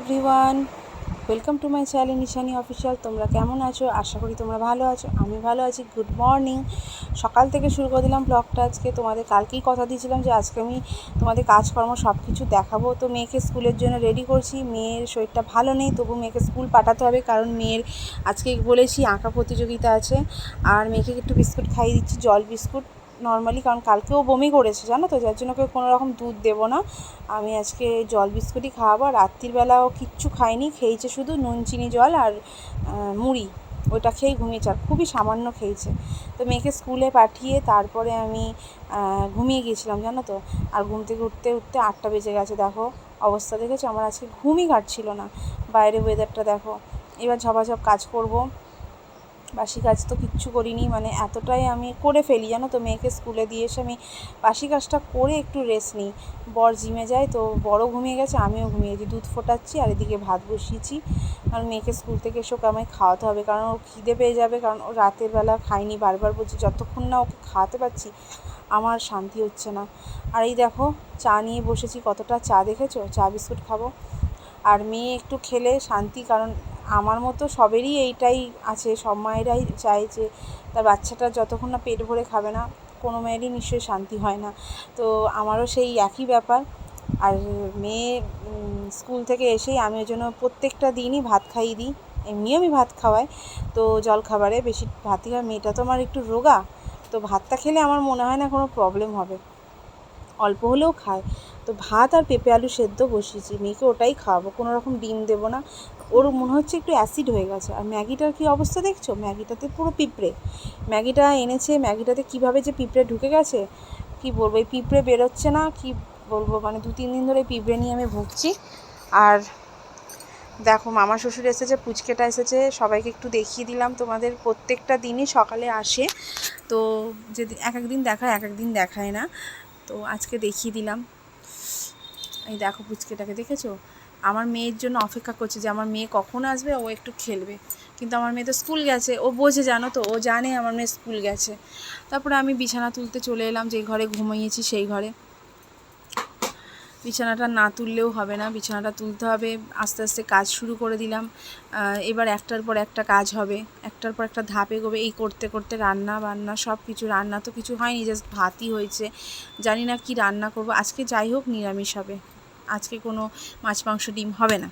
Everyone, welcome to my channel Nishani official তোমরা কেমন আছো? আশা করি তোমরা ভালো আছো। আমি ভালো আছি। Good morning. সকাল থেকে শুরু করে দিলাম ব্লগটা আজকে। তোমাদের কালকেই কথা দিয়েছিলাম যে আজকে আমি তোমাদের কাজকর্ম সব কিছু দেখাবো। তো মেয়েকে স্কুলের জন্য রেডি করছি। মেয়ের শরীরটা ভালো নেই, তবু মেয়েকে স্কুল পাঠাতে হবে। কারণ মেয়ের আজকে বলেছি আঁকা প্রতিযোগিতা আছে। আর মেয়েকে একটু বিস্কুট খাইয়ে দিচ্ছি, জল বিস্কুট। নর্মালি কারণ কালকেও বমি করেছে, জানো তো? যার জন্য কেউ কোনো রকম দুধ দেবো না। আমি আজকে জল বিস্কুটই খাওয়াবো, আর রাত্রিবেলাও কিচ্ছু খাইনি, খেয়েছে শুধু নুন, চিনি, জল আর মুড়ি। ওইটা খেয়েই ঘুমিয়েছে, আর খুবই সামান্য খেয়েছে। তো মেয়েকে স্কুলে পাঠিয়ে তারপরে আমি ঘুমিয়ে গিয়েছিলাম, জানো তো? আর ঘুম থেকে উঠতে উঠতে আটটা বেজে গেছে, দেখো। অবস্থা দেখেছ? আমার আজকে ঘুমই কাটছিল না। বাইরে ওয়েদারটা দেখো। এবার ঝপাঝপ কাজ করব। বাসি কাজ তো কিচ্ছু করিনি মানে এতটাই আমি করে ফেলি, জানো তো? মেয়েকে স্কুলে দিয়ে এসে আমি বাসি কাজটা করে একটু রেস্ট নিই। বর জিমে যায়, তো বড় ঘুমিয়ে গেছে, আমিও ঘুমিয়ে গেছি, দুধ ফোটাচ্ছি আর এদিকে ভাত বসিয়েছি। কারণ মেয়েকে স্কুল থেকে এসে ওকে আমায় খাওয়াতে হবে, কারণ ও খিদে পেয়ে যাবে, কারণ ও রাতের বেলা খায়নি, বারবার বলছি যতক্ষণ না ওকে খাওয়াতে পারছি, আমার শান্তি হচ্ছে না। আর এই দেখো, চা নিয়ে বসেছি, কতটা চা দেখেছ? চা বিস্কুট খাব। আর মেয়ে একটু খেলে শান্তি, কারণ আমার মতো সবেরই এইটাই আছে। সব মায়েরাই চায় যে তার বাচ্চাটা যতক্ষণ না পেট ভরে খাবে না, কোনো মেয়েরই নিশ্চয়ই শান্তি হয় না। তো আমারও সেই একই ব্যাপার। আর মেয়ে স্কুল থেকে এসেই আমি ওই জন্য প্রত্যেকটা দিনই ভাত খাইয়ে দিই। এমনিও আমি ভাত খাওয়াই। তো জল খাবারে বেশি ভাতই হয় মেয়েটা তো আমার একটু রোগা। তো ভাতটা খেলে আমার মনে হয় না কোনো প্রবলেম হবে। অল্প হলেও খায়। তো ভাত আর পেঁপে আলু সেদ্ধ বসিয়েছি। মেয়েকে ওটাই খাওয়াবো, কোনো রকম ডিম দেবো না। ওর মনে হচ্ছে একটু অ্যাসিড হয়ে গেছে। আর ম্যাগিটার কী অবস্থা দেখছ? ম্যাগিটাতে পুরো পিঁপড়ে। ম্যাগিটা এনেছে, ম্যাগিটাতে কীভাবে যে পিঁপড়ে ঢুকে গেছে, কি বলব? এই পিঁপড়ে বেরোচ্ছে না, কি বলব? মানে দু তিন দিন ধরে পিঁপড়ে নিয়ে আমি ভুগছি। আর দেখো মামা শ্বশুর এসেছে, পুচকেটা এসেছে, সবাইকে একটু দেখিয়ে দিলাম তোমাদের। প্রত্যেকটা দিনই সকালে আসে। তো যেদিন এক এক দিন দেখায়, এক এক দিন দেখায় না। তো আজকে দেখিয়ে দিলাম। এই দেখো পুচকেটাকে দেখেছ? আমার মেয়ের জন্য অপেক্ষা করছে যে আমার মেয়ে কখন আসবে, ও একটু খেলবে। কিন্তু আমার মেয়ে তো স্কুল গেছে, ও বোঝে জানো তো, ও জানে আমার মেয়ে স্কুল গেছে। তারপরে আমি বিছানা তুলতে চলে এলাম, যে ঘরে ঘুমিয়েছি সেই ঘরে। বিছানাটা না তুললেও হবে না, বিছানাটা তুলতে হবে, আস্তে আস্তে কাজ শুরু করে দিলাম। এবার একটার পর একটা কাজ হবে, একটার পর একটা ধাপ এগোবে এই করতে করতে রান্না বান্না সব কিছু, রান্না তো কিছু হয়নি জাস্ট ভাতই হয়েছে। জানি না কি রান্না করব, আজকে যাই হোক নিরামিষ হবে, আজকে কোনো মাছ, মাংস, ডিম হবে না।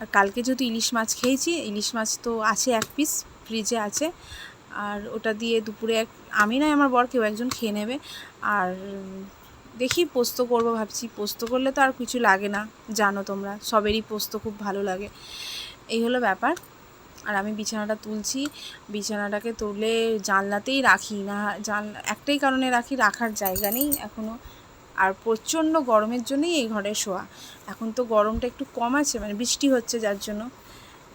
আর কালকে যেহেতু ইলিশ মাছ খেয়েছি, ইলিশ মাছ তো আছে এক পিস ফ্রিজে আছে, আর ওটা দিয়ে দুপুরে এক, আমি নয়, আমার বর কেউ একজন খেয়ে নেবে। আর দেখি পোস্ত করব ভাবছি। পোস্ত করলে তো আর কিছু লাগে না, জানো তোমরা, সবেরই পোস্ত খুব ভালো লাগে। এই হলো ব্যাপার। আর আমি বিছানাটা তুলছি, বিছানাটাকে তুলে জানলাতেই রাখি না, জান, একটাই কারণে রাখি, রাখার জায়গা নেই এখনও আর প্রচণ্ড গরমের জন্যই এই ঘরে শোয়া। এখন তো গরমটা একটু কম আছে মানে বৃষ্টি হচ্ছে যার জন্য।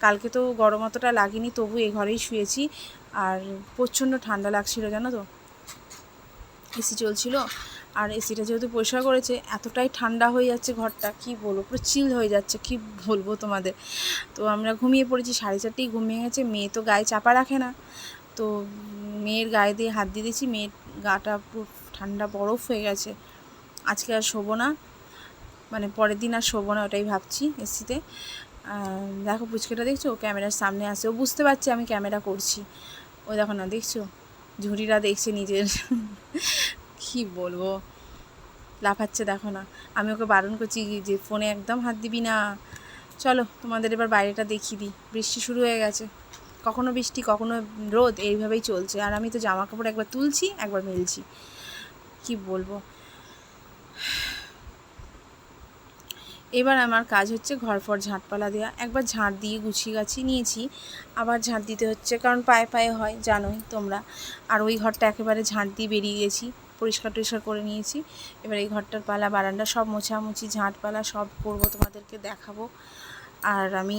কালকে তো গরম অতটা লাগেনি, তবু এই ঘরেই শুয়েছি। আর প্রচণ্ড ঠান্ডা লাগছিল, জানো তো? এসি চলছিল আর এসিটা যেহেতু পরিষ্কার করেছে, এতটাই ঠান্ডা হয়ে যাচ্ছে ঘরটা, কি বলব? পুরো চিল হয়ে যাচ্ছে, কি বলব তোমাদের? তো আমরা ঘুমিয়ে পড়েছি, সাড়ে চারটেই ঘুমিয়ে গেছে, মেয়ে তো গায়ে চাপা রাখে না। তো মেয়ের গায়ে দিয়ে হাত দিয়ে দিয়েছি, মেয়ের গাটা পুরো ঠান্ডা বরফ হয়ে গেছে। আজকে আর শোবো না মানে পরের দিন আর শোবো না, ওটাই ভাবছি এসিতে। দেখো পুচকেটা দেখছ? ক্যামেরার সামনে আসে, ও বুঝতে পারছে আমি ক্যামেরা করছি। ও দেখো না, দেখছ? ঝুড়িরা দেখছে নিজের। কি বলব? লাফাচ্ছে দেখো না। আমি ওকে বারণ করছি যে, ফোনে একদম হাত দিবি না। চলো, তোমাদের এবার বাইরেটা দেখিয়ে দিই। বৃষ্টি শুরু হয়ে গেছে। কখনো বৃষ্টি, কখনো রোদ, এইভাবেই চলছে। আর আমি তো জামা কাপড় একবার তুলছি, একবার মেলছি। কি বলব? এবার আমার কাজ হচ্ছে ঘর ফর ঝাঁটপালা দেওয়া একবার ঝাঁট দিয়ে গুছিয়ে গাছি নিয়েছি। আবার ঝাঁট দিতে হচ্ছে, কারণ পায়ে পায়ে হয়, জানোই তোমরা। আর ওই ঘরটা একেবারে ঝাঁট দিয়ে বেরিয়ে গেছি। পরিষ্কার টরিষ্কার করে নিয়েছি। এবার এই ঘরটার পালা, বারান্দা সব মোছামুছি, ঝাঁটপালা সব করব, তোমাদেরকে দেখাবো। আর আমি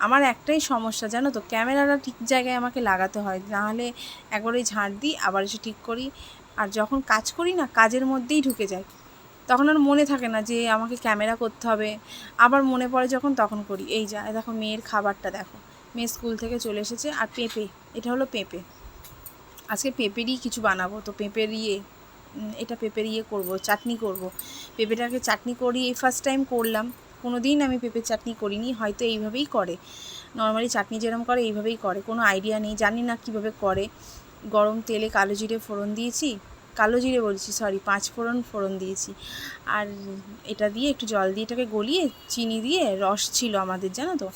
আমার একটাই সমস্যা, জানো তো, ক্যামেরাটা ঠিক জায়গায় আমাকে লাগাতে হয়। নাহলে একবার ওই ঝাঁট দিই, আবার এসে ঠিক করি। আর যখন কাজ করি না, কাজের মধ্যেই ঢুকে যায় তখন আর মনে থাকে না যে আমাকে ক্যামেরা করতে হবে। আবার মনে পড়ে যখন, তখন করি। এই যা দেখো মেয়ের খাবারটা দেখো। মেয়ে স্কুল থেকে চলে এসেছে। আর পেঁপে, এটা হলো পেঁপে। আজকে পেঁপেরই কিছু বানাবো। তো পেঁপের ইয়ে এটা পেঁপের ইয়ে করব, চাটনি করব। পেঁপেটাকে চাটনি করি এই ফার্স্ট টাইম করলাম। কোনো দিন আমি পেঁপের চাটনি করিনি, হয়তো এইভাবেই করে। নর্মালি চাটনি যেরকম করে, এইভাবেই করে। কোনো আইডিয়া নেই, জানি না কীভাবে করে। গরম তেলে কালো জিরে ফোড়ন দিয়েছি। কালো জিরে বলছি সরি পাঁচ ফোড়ন ফোড়ন দিয়েছি। আর এটা দিয়ে একটু জল দিয়ে এটাকে গলিয়ে, চিনি দিয়ে রস ছিল আমাদের, জানো তো?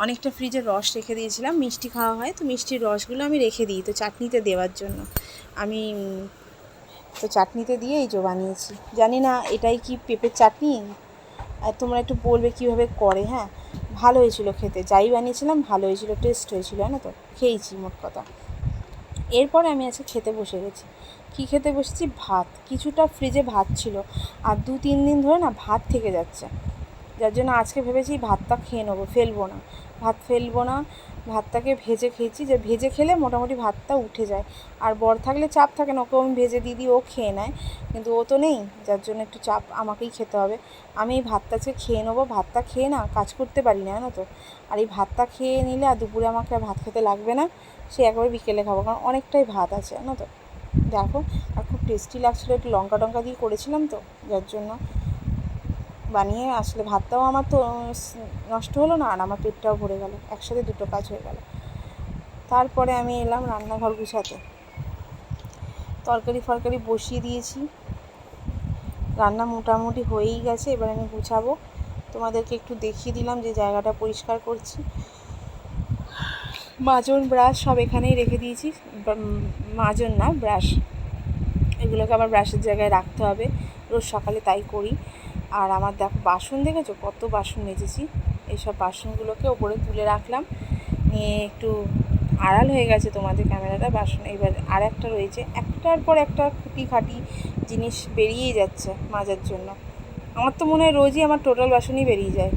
অনেকটা ফ্রিজে রস রেখে দিয়েছিলাম। মিষ্টি খাওয়া হয়, তো মিষ্টির রসগুলো আমি রেখে দিই তো চাটনিতে দেওয়ার জন্য। আমি, তো চাটনিতে দিয়ে এই যে বানিয়েছি। জানি না এটাই কি পেঁপের চাটনি? আর তোমরা একটু বলবে কীভাবে করে হ্যাঁ? ভালো হয়েছিল খেতে, যাই বানিয়েছিলাম ভালো হয়েছিল, টেস্ট হয়েছিল, জানো তো? খেয়েছি মোট কথা। এরপরে আমি আজকে খেতে বসে গেছি। কী খেতে বসেছি? ভাত। কিছুটা ফ্রিজে ভাত ছিল। আর দু, তিন দিন ধরে না ভাত থেকে যাচ্ছে। যার জন্য আজকে ভেবেছি ভাতটা খেয়ে নেব, ফেলব না। ভাত ফেলব না। ভাতটাকে ভেজে খেয়েছি যে ভেজে খেলে মোটামুটি ভাতটা উঠে যায়। আর বর থাকলে চাপ থাকে না, ওকে আমি ভেজে দিয়ে দিই, ও খেয়ে নেয়। কিন্তু ও তো নেই, যার জন্য একটু চাপ আমাকেই খেতে হবে। আমি এই ভাতটা আজকে খেয়ে নেব, ভাতটা খেয়ে না কাজ করতে পারি না, জানো তো? আর এই ভাতটা খেয়ে নিলে আর দুপুরে আমাকে ভাত খেতে লাগবে না, সে একবারে বিকেলে খাব, কারণ অনেকটাই ভাত আছে, জানো তো? দেখো, আর খুব টেস্টি লাগছিল, একটু লঙ্কা টঙ্কা দিয়ে করেছিলাম তো, যার জন্য বানিয়ে আসলে ভাতটাও আমার তো নষ্ট হলো না, আর আমার পেটটাও ভরে গেল, একসাথে দুটো কাজ হয়ে গেল। তারপরে আমি এলাম রান্নাঘর গুছাতে। তরকারি ফরকারি বসিয়ে দিয়েছি। রান্না মোটামুটি হয়েই গেছে, এবার আমি গুছাবো। তোমাদেরকে একটু দেখিয়ে দিলাম যে জায়গাটা পরিষ্কার করছি। মাজন ব্রাশ সব এখানেই রেখে দিয়েছি। মাজন না, ব্রাশ। এগুলোকে আবার ব্রাশের জায়গায় রাখতে হবে। রোজ সকালে তাই করি। আর আমার দেখো বাসন দেখেছ? কত বাসন মেজেছি। এইসব বাসনগুলোকে ওপরে তুলে রাখলাম। নিয়ে একটু আড়াল হয়ে গেছে তোমাদের ক্যামেরাটা বাসন। এবার আর একটা রয়েছে। একটার পর একটা খুঁটি খাটি জিনিস বেরিয়েই যাচ্ছে মাজার জন্য। আমার তো মনে হয় রোজই আমার টোটাল বাসনই বেরিয়ে যায়।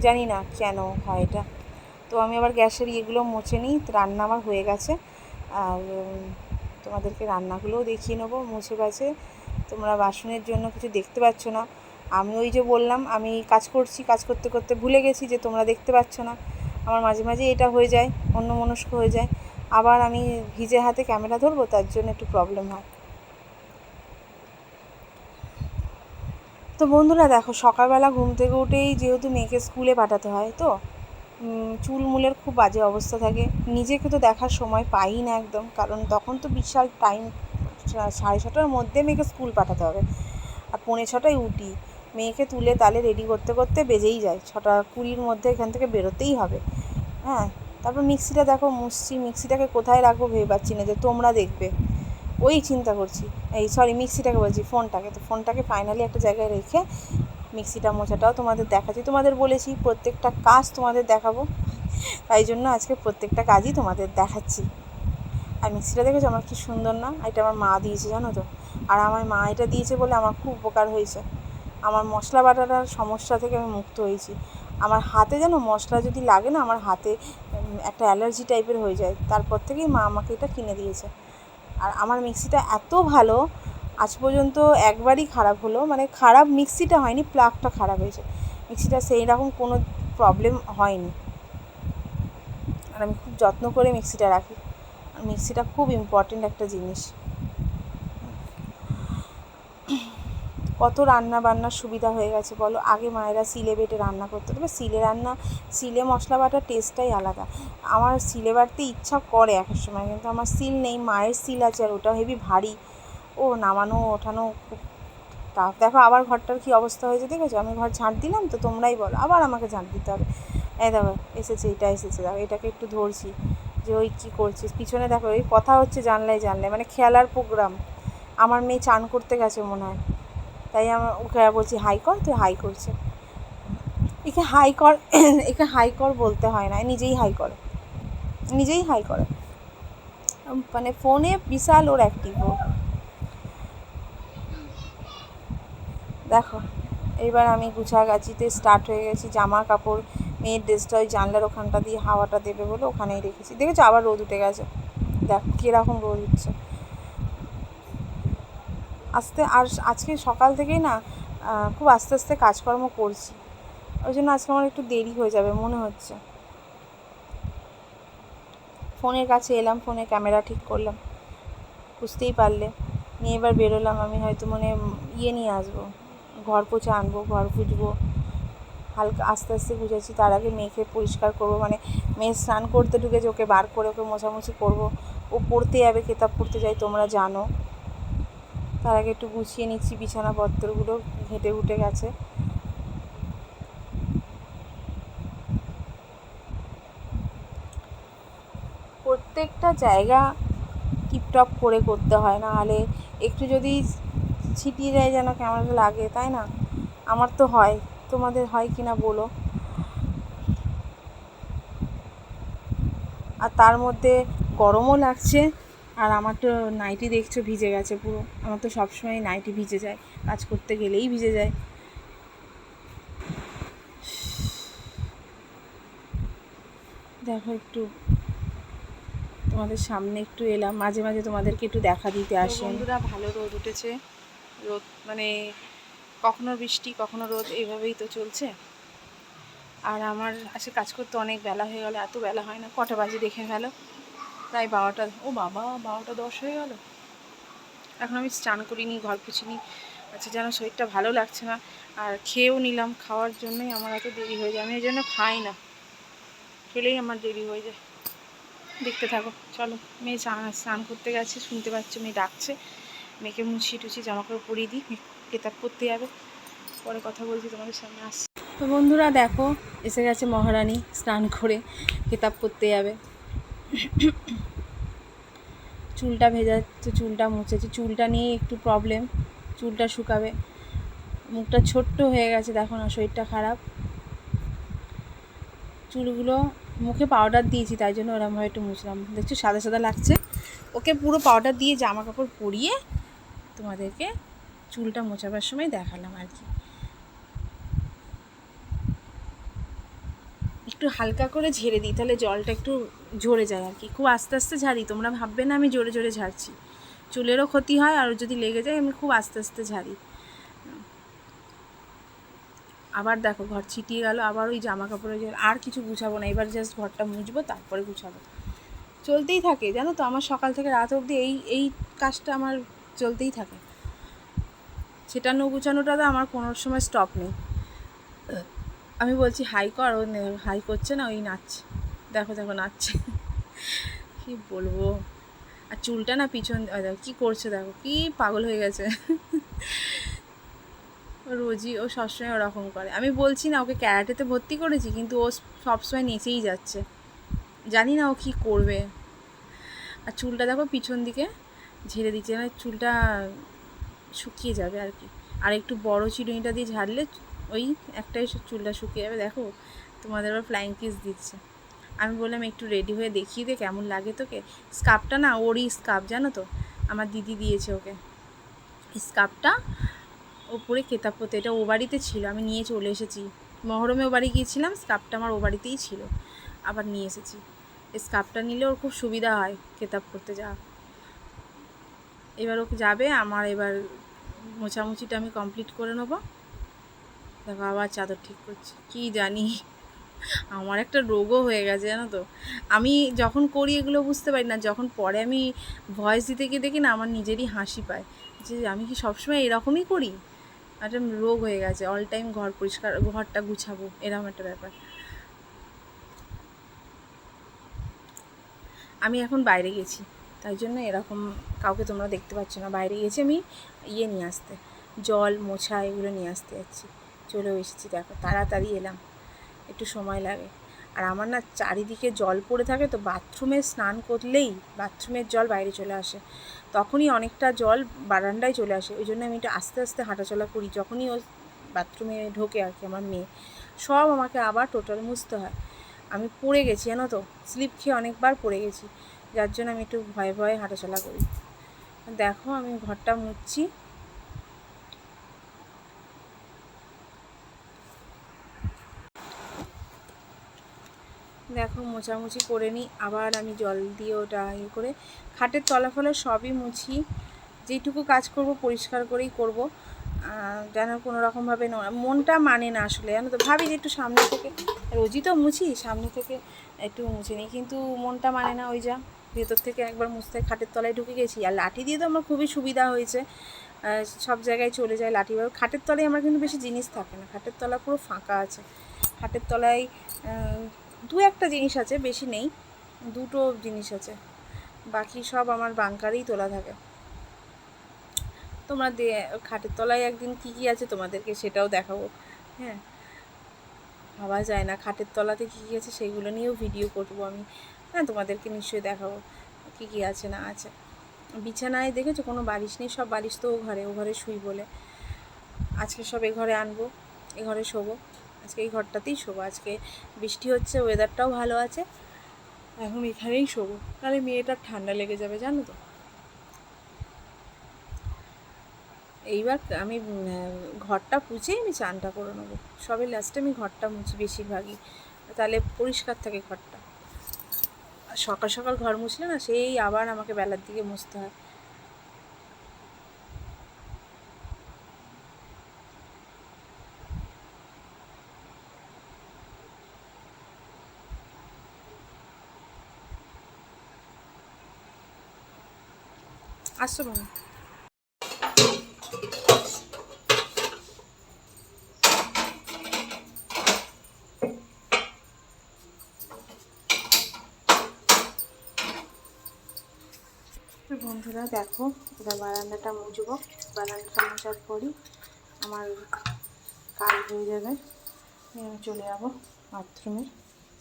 জানি না কেন হয় এটা। তো আমি আবার গ্যাসের ইয়েগুলো মুছে নিই। রান্না আমার হয়ে গেছে। আর তোমাদেরকে রান্নাগুলোও দেখিয়ে নেব। মুছে গেছে তোমরা বাসনের জন্য কিছু দেখতে পাচ্ছ না। আমি ওই যে বললাম, আমি কাজ করছি, কাজ করতে করতে ভুলে গেছি যে তোমরা দেখতে পাচ্ছ না। আমার মাঝে মাঝে এটা হয়ে যায়, অন্য মনস্ক হয়ে যায়। আবার আমি ভিজে হাতে ক্যামেরা ধরবো, তার জন্য একটু প্রবলেম হয়। তো বন্ধুরা দেখো, সকালবেলা ঘুম থেকে উঠেই যেহেতু মেয়েকে স্কুলে পাঠাতে হয় তো চুল মূলের খুব বাজে অবস্থা থাকে। নিজেকে তো দেখার সময় পাই না একদম, কারণ তখন তো বিশাল টাইম সাড়ে ছটার মধ্যে মেয়েকে স্কুল পাঠাতে হবে। আর পৌনে ছটায় উঠি। মেয়েকে তুলে তালে রেডি করতে করতে বেজেই যায়। ছটা কুড়ির মধ্যে এখান থেকে বেরোতেই হবে। হ্যাঁ তারপর মিক্সিটা দেখো মুছছি মিক্সিটাকে কোথায় রাখব ভেবে পাচ্ছি না যে তোমরা দেখবে। ওই চিন্তা করছি। এই সরি মিক্সিটাকে বলছি, ফোনটাকে। তো ফোনটাকে ফাইনালি একটা জায়গায় রেখে মিক্সিটা মোছাটাও তোমাদের দেখাচ্ছি। তোমাদের বলেছি প্রত্যেকটা কাজ তোমাদের দেখাবো। তাই জন্য আজকে প্রত্যেকটা কাজই তোমাদের দেখাচ্ছি। আর মিক্সিটা দেখেছ? আমার কি সুন্দর না? এটা আমার মা দিয়েছে, জানো তো? আর আমার মা এটা দিয়েছে বলে আমার খুব উপকার হয়েছে। আমার মশলা বাটাটার সমস্যা থেকে আমি মুক্ত হয়েছি। আমার হাতে যেন মশলা যদি লাগে না, আমার হাতে একটা অ্যালার্জি টাইপের হয়ে যায়, তারপর থেকেই মা আমাকে এটা কিনে দিয়েছে। আর আমার মিক্সিটা এত ভালো, আজ পর্যন্ত একবারই খারাপ হলো। মানে খারাপ মিক্সিটা হয়নি প্লাগটা খারাপ হয়েছে। মিক্সিটা সেই রকম কোনো প্রবলেম হয়নি। আর আমি খুব যত্ন করে মিক্সিটা রাখি। মিক্সিটা খুব ইম্পর্টেন্ট একটা জিনিস। কত রান্না বান্নার সুবিধা হয়ে গেছে বলো? আগে মায়েরা সিলে বেটে রান্না করতো। তবে সিলে রান্না সিলে মশলা বাটার টেস্টটাই আলাদা। আমার সিলে বাটতে ইচ্ছা করে এক সময়, কিন্তু আমার সিল নেই, মায়ের সিল আছে আর ওটা হেভি ভারী। ও নামানো, ওঠানো খুব টাফ দেখো আবার ঘরটার কী অবস্থা হয়েছে, দেখেছ? আমি ঘর ঝাঁট দিলাম তো তোমরাই বলো। আবার আমাকে ঝাঁট দিতে হবে। এই দেখো, এসেছে, এটা এসেছে। দেখো, এটাকে একটু ধরছি যে ওই কী করছিস? পিছনে দেখো, ওই কথা হচ্ছে জানলাই জানলাই মানে খেলার প্রোগ্রাম আমার মেয়ে চান করতে গেছে মনে হয়। তাই আমার ওকে বলছি, হাই কর, তুই হাই করছে। একে হাই কর, একে হাই কর বলতে হয় না নিজেই হাই করে। নিজেই হাই করে। মানে ফোনে বিশাল ওর অ্যাক্টিভ ও। দেখো এইবার আমি গুছাগাছিতে স্টার্ট হয়ে গেছি জামা কাপড় মেয়ের ড্রেসটা ওই জানলার ওখানটা দিয়ে হাওয়াটা দেবে বলে ওখানেই রেখেছি। দেখেছ? আবার রোদ উঠে গেছে। দেখ, কীরকম রোদ উঠছে। আস্তে, আর আজকে সকাল থেকেই না খুব আস্তে আস্তে কাজকর্ম করছি। ওই জন্য আজকে আমার একটু দেরি হয়ে যাবে, মনে হচ্ছে। ফোনের কাছে এলাম, ফোনে ক্যামেরা ঠিক করলাম। বুঝতেই পারলে। নিয়ে এবার বেরোলাম, আমি হয়তো মনে ইয়ে নিয়ে আসব। ঘর পোছা আনব, ঘর পুজবো হালকা আস্তে আস্তে গুছাচ্ছি তার আগে মেয়েকে পরিষ্কার করব মানে মেয়ে স্নান করতে ঢুকেছে, ওকে বার করে, ওকে মোছামুছি করব। ও পড়তে যাবে কেতাব পড়তে যাই তোমরা জানো। তার আগে একটু গুছিয়ে নিচ্ছি বিছানাপত্রগুলো ঘেঁটে উঠে গেছে। প্রত্যেকটা জায়গা টিপটপ করে করতে হয় না হলে একটু যদি ছিটিয়ে যায় যেন কেমন লাগে, তাই না? আমার তো হয়। তোমাদের হয় কি না বলো? আর তার মধ্যে গরমও লাগছে। আর আমার তো নাইটি দেখছ ভিজে গেছে পুরো। আমার তো সবসময় নাইটি ভিজে যায়। কাজ করতে গেলেই ভিজে যায়। দেখো একটু তোমাদের সামনে একটু এলাম। মাঝে মাঝে তোমাদেরকে একটু দেখা দিতে আসে। বন্ধুরা ভালো রোদ উঠেছে। রোদ মানে কখনো বৃষ্টি কখনো রোদ এইভাবেই তো চলছে। আর আমার আসে কাজ করতে অনেক বেলা হয়ে গেল। এত বেলা হয় না কটা বাজে দেখে গেল প্রায় বারোটা, ও বাবা, বারোটা দশ হয়ে গেল। এখন আমি স্নান করিনি, ঘর পুছিনি আচ্ছা যেন শরীরটা ভালো লাগছে না। আর খেয়েও নিলাম, খাওয়ার জন্যই আমার এত দেরি হয়ে যায়। আমি এই জন্য খাই না। খেলেই আমার দেরি হয়ে যায়। দেখতে থাকো। চলো, মেয়ে স্নান স্নান করতে গেছে, শুনতে পাচ্ছি, মেয়ে ডাকছে। মেয়েকে মুছিয়ে টুছি জামা কাপড় পরিয়ে দিই কেতাব পড়তে যাবে। পরে কথা বলছি তোমাদের সামনে আসছি। তো বন্ধুরা দেখো, এসে গেছে মহারানী স্নান করে কেতাব পড়তে যাবে। চুলটা ভেজা, তো চুলটা মুছেছে। চুলটা নিয়ে একটু প্রবলেম চুলটা শুকাবে। মুখটা ছোট্ট হয়ে গেছে, দেখো না, শরীরটা খারাপ। চুলগুলো, মুখে পাউডার দিয়েছি, তাই জন্য ওরমভাবে একটু মুছলাম। দেখছ, সাদা সাদা লাগছে। ওকে পুরো পাউডার দিয়ে জামা কাপড় পরিয়ে তোমাদেরকে চুলটা মোছাবার সময় দেখালাম আর কি। একটু হালকা করে ঝেড়ে দিই, তাহলে জলটা একটু ঝরে যায় আর কি। খুব আস্তে আস্তে ঝাড়ি, তোমরা ভাববে না আমি জোরে জোরে ঝাড়ছি। চুলেরও ক্ষতি হয় আর যদি লেগে যায় আমি খুব আস্তে আস্তে ঝাড়ি। আবার দেখো ঘর ছিটিয়ে গেল, আবার ওই জামা কাপড়ের জল আর কিছু গুছাবো না, এবার জাস্ট ঘরটা মুছবো, তারপরে গুছাবো। চলতেই থাকে, জানো তো, আমার সকাল থেকে রাত অবধি এই এই কাজটা আমার চলতেই থাকে। ছেটানো গুছানোটা তো আমার কোনো সময় স্টপ নেই। আমি বলছি, হাই কর, ও হাই করছে না, ওই নাচছে। দেখো দেখো, নাচছে। কি বলব? আর চুলটা না পিছন দেখো, কী করছে দেখো, কি পাগল হয়ে গেছে। রোজই ও সবসময় ওরকম করে। আমি বলছি না, ওকে ক্যারাটেতে ভর্তি করেছি, কিন্তু ও সবসময় নেচেই যাচ্ছে। জানি না ও কী করবে। আর চুলটা দেখো, পিছন দিকে ঝেড়ে দিচ্ছে মানে চুলটা শুকিয়ে যাবে আর কি। আর একটু বড় চিরুনিটা দিয়ে ঝাড়লে ওই একটাই চুলটা শুকিয়ে যাবে, দেখো তোমাদের আবার ফ্লাইং কিস দিচ্ছে। আমি বললাম, একটু রেডি হয়ে দেখিয়ে দে, কেমন লাগে তোকে? স্কার্ফটা না, ওরই স্কার্ফ জানো তো? আমার দিদি দিয়েছে ওকে। স্কার্ফটা ওপরে কেতাব পড়তে এটা ও বাড়িতে ছিল, আমি নিয়ে চলে এসেছি। মহরমে ও বাড়ি গিয়েছিলাম স্কার্ফটা আমার ও বাড়িতেই ছিল। আবার নিয়ে এসেছি। এই স্কার্ফটা নিলে ওর খুব সুবিধা হয় কেতাব পড়তে যাওয়া। এবার ওকে যাবে, আমার এবার মোছামুছিটা আমি কমপ্লিট করে নেব। দেখো আবার চাদর ঠিক করছি, কি জানি? আমার একটা রোগও হয়ে গেছে, জানো তো। আমি যখন করি এগুলো বুঝতে পারি না, যখন পরে আমি ভয়েস দিতে গিয়ে দেখি না, আমার নিজেরই হাসি পায়। যে আমি কি সবসময় এরকমই করি? একটা রোগ হয়ে গেছে অল টাইম ঘর পরিষ্কার, ঘরটা গুছাবো এরকম একটা ব্যাপার। আমি এখন বাইরে গেছি, তাই জন্য এরকম কাউকে তোমরা দেখতে পাচ্ছ না। বাইরে গেছি আমি ইয়ে নিয়ে আসতে, জল, মোছা, এগুলো নিয়ে আসতে যাচ্ছি। চলেও এসেছি, দেখো, তাড়াতাড়ি এলাম। একটু সময় লাগে। আর আমার না চারিদিকে জল পড়ে থাকে, তো বাথরুমে স্নান করলেই বাথরুমের জল বাইরে চলে আসে। তখনই অনেকটা জল বারান্দায় চলে আসে, ওই জন্য আমি একটু আস্তে আস্তে হাঁটাচলা করি। যখনই ও বাথরুমে ঢোকে আর কি আমার মেয়ে, সব আমাকে আবার টোটাল মুছতে হয়। আমি পড়ে গেছি, জানো তো? স্লিপ খেয়ে অনেকবার পড়ে গেছি। যার জন্য আমি একটু ভয়ে ভয়ে হাঁটাচলা করি। দেখো, আমি ঘরটা মুছছি। দেখো মোছামুছি করে নিই। আবার আমি জল দিয়ে ওটা ইয়ে করে খাটের তলাফলা সবই মুছি। যেটুকু কাজ করব পরিষ্কার করেই করব। যেন কোনো রকমভাবে মনটা মানে না আসলে, জানো তো? ভাবি যে একটু সামনে থেকে, রোজই তো মুছি, সামনে থেকে একটু মুছে নিই। কিন্তু মনটা মানে না ওই যা, ভেতর থেকে একবার মুছতে খাটের তলায় ঢুকে গেছি। আর লাঠি দিয়ে তো আমার খুবই সুবিধা হয়েছে। সব জায়গায় চলে যায় লাঠি খাটের তলায় আমার কিন্তু বেশি জিনিস থাকে না। খাটের তলা পুরো ফাঁকা আছে। খাটের তলায় দু একটা জিনিস আছে, বেশি নেই, দুটো জিনিস আছে। বাকি সব আমার বাংকারেই তোলা থাকে। তোমরা খাটের তলায় একদিন কী কী আছে তোমাদেরকে সেটাও দেখাবো। হ্যাঁ ভাবা যায় না, খাটের তলাতে কী কী আছে সেইগুলো নিয়েও ভিডিও করব আমি। হ্যাঁ তোমাদেরকে নিশ্চয়ই দেখাবো কী কী আছে না আছে। বিছানায় দেখেছ কোনো বালিশ নেই? সব বালিশ তো ও ঘরে ও ঘরে শুই বলে। আজকে সব এ ঘরে আনব, এ ঘরে শোবো। আজকে এই ঘরটাতেই শোবো। আজকে বৃষ্টি হচ্ছে ওয়েদারটাও ভালো আছে। এখন এখানেই শোবো। তাহলে মেয়েটার ঠান্ডা লেগে যাবে, জানো তো। এইবার আমি ঘরটা পুছেই আমি চানটা করে নেব। সবে লাস্টে আমি ঘরটা মুছি বেশিরভাগই। তাহলে পরিষ্কার থাকে ঘরটা। সকাল সকাল ঘর মুছলে না, সেই আবার আমাকে বেলার দিকে মুছতে হয়। আসছো তো বন্ধুরা, দেখো, এবার বারান্দাটা মুছবো। বারান্দাটা মোছার পরই আমার কাজ হয়ে যাবে। আমি চলে যাব বাথরুমে।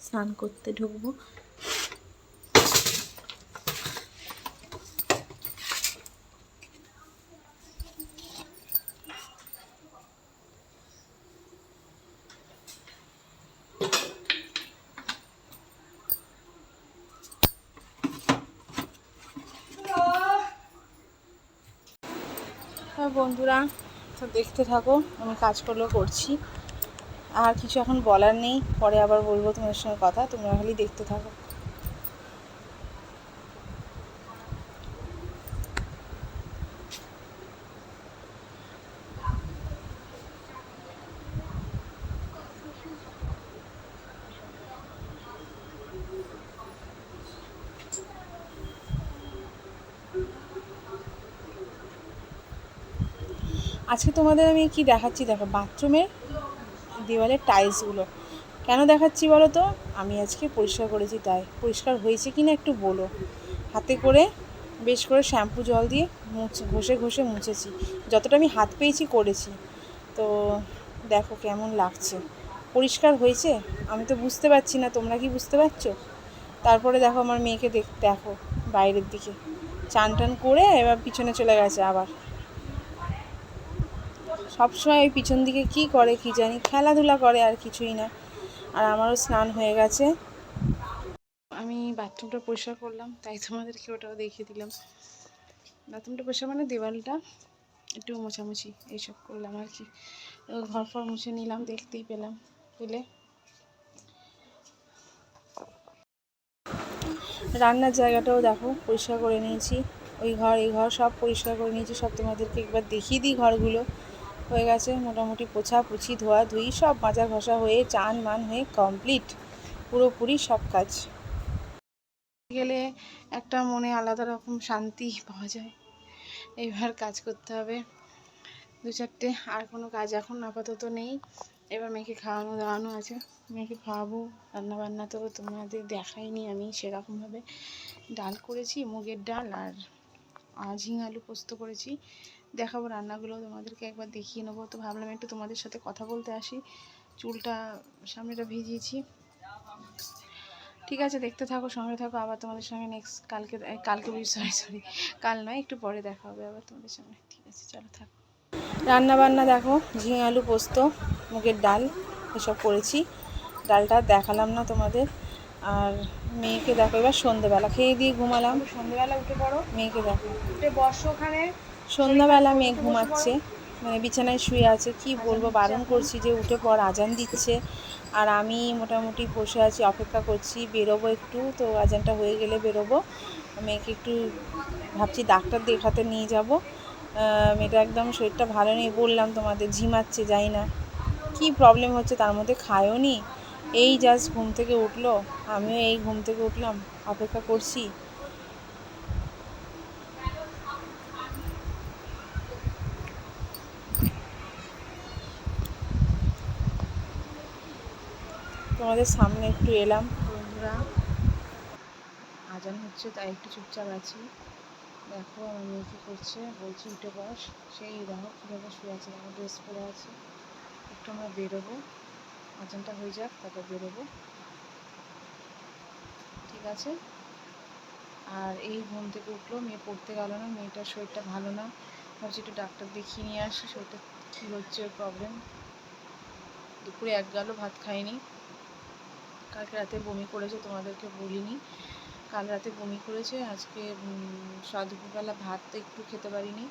স্নান করতে ঢুকবো হ্যাঁ বন্ধুরা, তো দেখতে থাকো, আমি কাজগুলো করছি। আর কিছু এখন বলার নেই, পরে আবার বলব তোমাদের সঙ্গে কথা, তোমরা খালি দেখতে থাকো। আজকে তোমাদের আমি কি দেখাচ্ছি? দেখো, বাথরুমের দেওয়ালের টাইলসগুলো কেন দেখাচ্ছি বলো তো আমি আজকে পরিষ্কার করেছি তাই। পরিষ্কার হয়েছে কি না একটু বলো। হাতে করে, বেশ করে শ্যাম্পু জল দিয়ে মুছে, ঘষে ঘষে মুছেছি। যতটা আমি হাত পেয়েছি করেছি। তো দেখো কেমন লাগছে। পরিষ্কার হয়েছে? আমি তো বুঝতে পারছি না, তোমরা কি বুঝতে পারছ? তারপরে দেখো আমার মেয়েকে দেখ, দেখো বাইরের দিকে। চান টান করে এবার পিছনে চলে গেছে আবার। সবসময় ওই পিছন দিকে কি করে কি জানি খেলাধুলা করে আর কিছুই না। আর আমারও স্নান হয়ে গেছে। আমি বাথরুমটা পরিষ্কার করলাম তাই তোমাদেরকে ওটাও দেখিয়ে দিলাম। বাথরুমটা পরিষ্কার মানে দেওয়ালটা একটু মোছামুছি এইসব করলাম আর কি। ঘর ফর মুছে নিলাম দেখতেই পেলাম পেলে। রান্নার জায়গাটাও দেখো পরিষ্কার করে নিয়েছি। ওই ঘর এই ঘর সব পরিষ্কার করে নিয়েছি সব তোমাদেরকে একবার দেখিয়ে দিই ঘরগুলো। হয়ে গেছে। মোটামুটি পোছা, পুছি, ধোয়া, ধুই, সব মাজা ঘষা হয়ে, চান মান হয়ে কমপ্লিট পুরোপুরি সব কাজ। গেলে একটা মনে আলাদা রকম শান্তি পাওয়া যায়। এবার কাজ করতে হবে। দু চারটে আর কোনো কাজ এখন আপাতত নেই। এবার মেয়েকে খাওয়ানো, দাওয়ানো আছে। মেয়েকে খাওয়াবো। রান্না বান্না তো তোমাদের দেখাইনি আমি সেরকমভাবে। ডাল করেছি, মুগের ডাল আর ঝিঙে আলু পোস্ত করেছি। দেখাবো রান্নাগুলো তোমাদেরকে একবার দেখিয়ে নেব। তো ভাবলাম একটু তোমাদের সাথে কথা বলতে আসি। চুলটা সামনেটা ভিজিয়েছি। ঠিক আছে দেখতে থাকো সঙ্গে থাকো। আবার তোমাদের সঙ্গে নেক্সট কালকে কালকে সরি সরি কাল নয় একটু পরে দেখা হবে আবার তোমাদের সঙ্গে। ঠিক আছে চলো থাকো। রান্না বান্না দেখো ঝিঙে আলু পোস্ত মুগের ডাল এসব করেছি। ডালটা দেখালাম না তোমাদের। আর মেয়েকে দেখো এবার সন্ধেবেলা খেয়ে দিয়ে ঘুমালাম। সন্ধ্যেবেলা উঠে পড়ো। মেয়েকে দেখো। উঠে বসো ওখানে। সন্ধ্যাবেলা মেয়ে ঘুমাচ্ছে মানে বিছানায় শুয়ে আছে, কি বলব, বারণ করছি যে উঠে পর আজান দিচ্ছে। আর আমি মোটামুটি বসে আছি, অপেক্ষা করছি, বেরোবো একটু। তো আজানটা হয়ে গেলে বেরোবো। মেয়েকে একটু ভাবছি ডাক্তার দেখাতে নিয়ে যাব। মেয়েটা একদম শরীরটা ভালো নেই, বললাম তোমাদের ঝিমাচ্ছে, যাই না। কি প্রবলেম হচ্ছে, তার মধ্যে খায়ও নি। এই জাস্ট ঘুম থেকে উঠল, আমিও এই ঘুম থেকে উঠলাম, অপেক্ষা করছি। তোমাদের সামনে একটু এলাম। বন্ধুরা আজান হচ্ছে, তাই একটু চুপচাপ আছি। দেখো আমার মেয়ে কী করছে? বলছি, উঠে বস। সেই দেখো কীভাবে শুয়ে আছে, দেখো ড্রেস পরে আছে। একটু আমরা বেরোবো। আজানটা হয়ে যাক, তারপর বেরোবো। ঠিক আছে? আর এই ঘুম থেকে উঠল, মেয়ে পড়তে গেল না, মেয়েটার শরীরটা ভালো না। ভাবছি একটু ডাক্তার দেখিয়ে নিয়ে আসি, শরীরটা কী হচ্ছে প্রবলেম দুপুরে এক গালও ভাত খাইনি। কালকে রাতে বমি করেছে, তোমাদেরকে বলিনি। কাল রাতে বমি করেছে, আজকে দুপুরবেলা ভাত তো একটু খেতে পারিনি।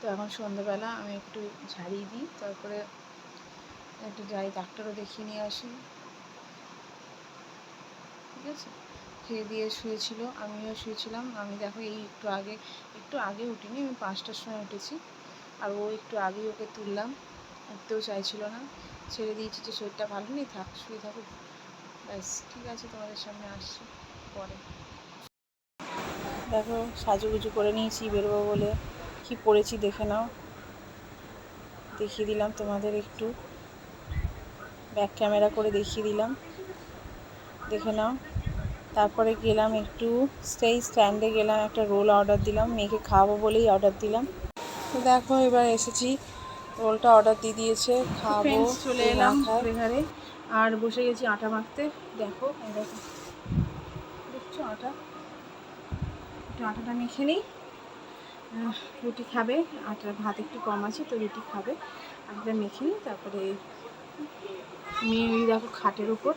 তো এখন সন্ধ্যেবেলা আমি একটু ঝাড়িয়ে দিই, তারপরে একটু যাই ডাক্তারও দেখিয়ে নিয়ে আসি। ঠিক আছে? খেয়ে দিয়ে শুয়েছিল, আমিও শুয়েছিলাম। আমি দেখো এই একটু আগে একটু আগে উঠিনি, আমি পাঁচটার সময় উঠেছি। আর ও একটু আগেই ওকে তুললাম। উঠতেও চাইছিল না। ছেড়ে দিয়েছি যে শরীরটা ভালো নেই, থাক, শুয়ে থাকুক ব্যাস, ঠিক আছে, তোমাদের সামনে আসছি পরে। দেখো, সাজুগুজু করে নিয়েছি, বেরোবো বলে। কি পরেছি দেখে নাও। দেখিয়ে দিলাম তোমাদের একটু। ব্যাক ক্যামেরা করে দেখিয়ে দিলাম। দেখে নাও। তারপরে গেলাম একটু, সেই স্ট্যান্ডে গেলাম, একটা রোল অর্ডার দিলাম, মেয়েকে খাওয়াবো বলেই অর্ডার দিলাম। তো দেখো, এবার এসেছি রোলটা অর্ডার দিয়ে দিয়েছে খাব চলে এলাম ঘরে আর বসে গেছি আটা মাখতে। দেখো দেখো। দেখছ আটা? একটু আটাটা মেখে নিই। রুটি খাবে। আটার ভাত একটু কম আছে তো রুটি খাবে। আটাটা মেখে নিই তারপরে মেয়ে ওই দেখো খাটের উপর।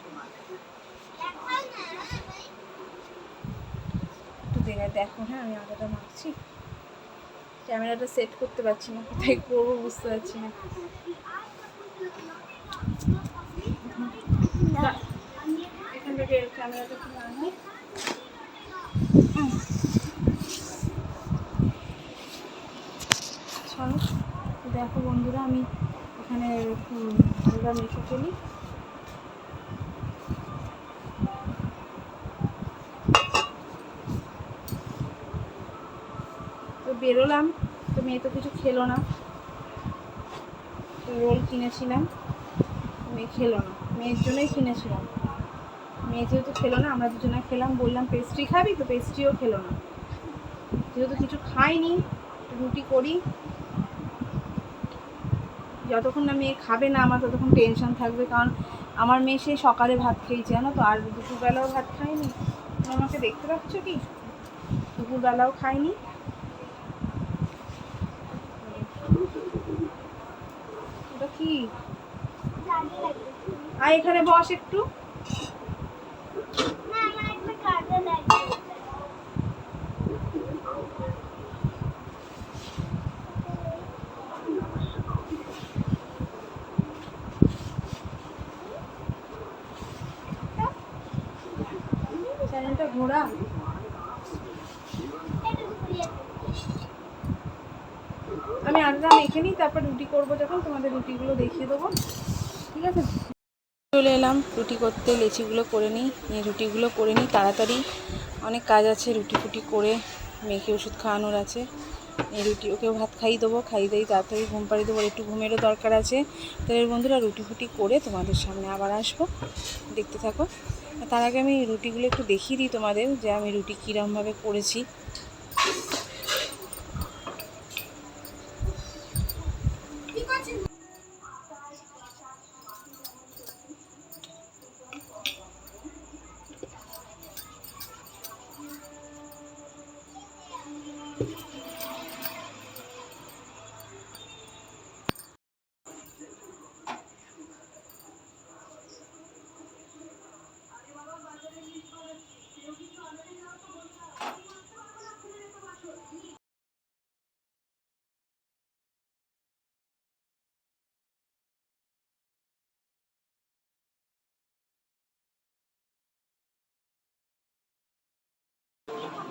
একটু দেখে দেখো হ্যাঁ আমি আটাটা মাখছি। ক্যামেরাটা সেট করতে পারছি না কোথায় করব বুঝতে পারছি না। এখান থেকে ক্যামেরাটা চলো দেখো বন্ধুরা আমি এখানে হালকা মেখে ফেলি তো বেরোলাম। তো মেয়ে তো কিছু খেলো না। রোল কিনেছিলাম। মেয়ে খেলো না। মেয়ের জন্যই কিনেছিলাম। মেয়ে যেহেতু খেলো না, আমরা দুজনে খেলাম, বললাম, পেস্ট্রি খাবি? তো পেস্ট্রিও খেলো না। যেহেতু কিছু খাইনি, রুটি করি। যতক্ষণ না মেয়ে খাবে না আমার, ততক্ষণ টেনশন থাকবে। কারণ আমার মেয়ে সেই সকালে ভাত খেয়েছে, জানো তো? আর দুপুরবেলাও ভাত খায়নি। আমাকে দেখতে পাচ্ছ কি? দুপুরবেলাও খায়নি। কি? আয় এখানে বস একটু চ্যানেলটা ঘোরা আমি মেখে নিই তারপর রুটি করব যখন, তোমাদের রুটিগুলো দেখিয়ে দেবো। ঠিক আছে? চলে এলাম, রুটি করতে, লেচিগুলো করে নিই রুটিগুলো করে নিই, তাড়াতাড়ি। অনেক কাজ আছে, রুটি ফুটি করে মেয়েকে ওষুধ খাওয়ানোর আছে। এই রুটি, ওকেও ভাত খাইয়ে দেবো, খাইয়ে দিই তাড়াতাড়ি ঘুম পাড়িয়ে দেবো। একটু ঘুমেরও দরকার আছে। তাদের বন্ধুরা, রুটি ফুটি করে তোমাদের সামনে আবার আসব। দেখতে থাকো। তার আগে আমি রুটিগুলো একটু দেখিয়ে দিই তোমাদের যে আমি রুটি কীরমভাবে করেছি।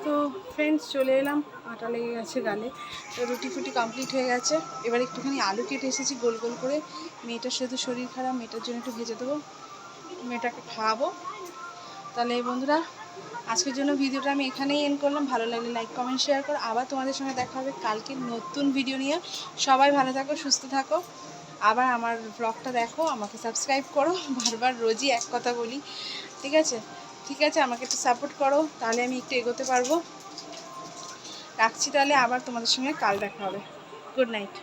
তো ফ্রেন্ডস চলে এলাম। আটা লেগে গেছে গালে। রুটি ফুটি কমপ্লিট হয়ে গেছে। এবার একটুখানি আলু কেটে এসেছি গোল গোল করে। মেয়েটার শুধু শরীর খারাপ, মেয়েটার জন্য একটু ভেজে দেবো। মেয়েটাকে খাওয়াবো। তাহলে বন্ধুরা, আজকের জন্য ভিডিওটা আমি এখানেই এন্ড করলাম। ভালো লাগলে লাইক কমেন্ট শেয়ার করো। আবার তোমাদের সঙ্গে দেখা হবে কালকে নতুন ভিডিও নিয়ে। সবাই ভালো থাকো, সুস্থ থাকো। আবার আমার ব্লগটা দেখো, আমাকে সাবস্ক্রাইব করো। বারবার রোজই এক কথা বলি। ঠিক আছে? ঠিক আছে, আমাকে একটু সাপোর্ট করো, তাহলে আমি একটু এগোতে পারব। রাখছি তাহলে, আবার তোমাদের সঙ্গে কাল দেখা হবে। Good night